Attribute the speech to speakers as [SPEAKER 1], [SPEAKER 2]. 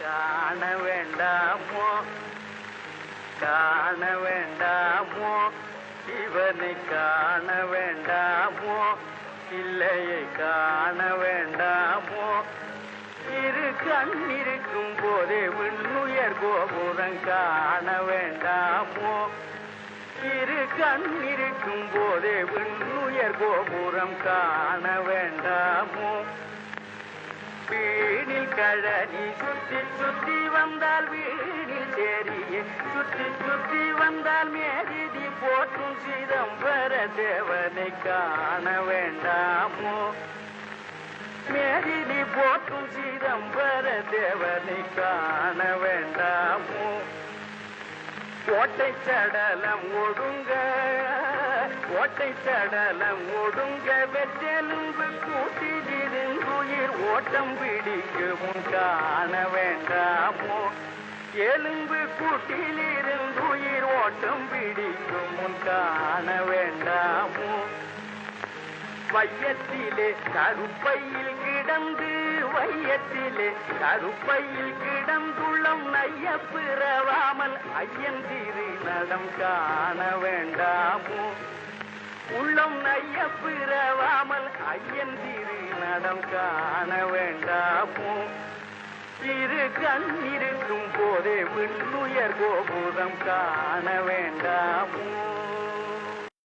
[SPEAKER 1] காண வேண்டாமோ காண வேண்டாமோ இவனை காண வேண்டாமோ இல்லையை காண வேண்டாமோ இரு கண் இருக்கும் போதே விண்ணுயர் கோபுரம் காண வேண்டாமோ இரு கண் இருக்கும் போதே விண்ணுயர் கோபுரம் காண வேண்டாமோ கழனி சுற்றி சுற்றி வந்தால் வீடு சேரியே. சுற்றி சுற்றி வந்தால் மேதிதி போற்றும் சிதம்பர தேவனை காண வேண்டாமோ? மேதிதி போற்றும் சிதம்பர தேவனை காண வேண்டாமோ? கோட்டை சடலம் ஒடுங்க கோட்டை சடலம் ஒடுங்க வெற்றெலும்பு கூட்டிலிருந்துயிர் ஓட்டம் பிடிக்கும் காண வேண்டாமோ? எலும்பு கூட்டிலிருந்து உயிர் ஓட்டம் பிடிக்கும் காண வேண்டாமோ? வையத்திலே கருப்பையில் கிடந்து வையத்திலே கருப்பையில் கிடந்துள்ளம் நைய பிறவாமல் ஐயன் திரு நடம் காண வேண்டாமோ? உள்ளம் நைய பிறவாமல் ஐயன் திரு நடம் காண வேண்டாமோ? இரு கண் இருக்கும் போதே விண்ணுயர் கோபுரம் காண வேண்டாமோ?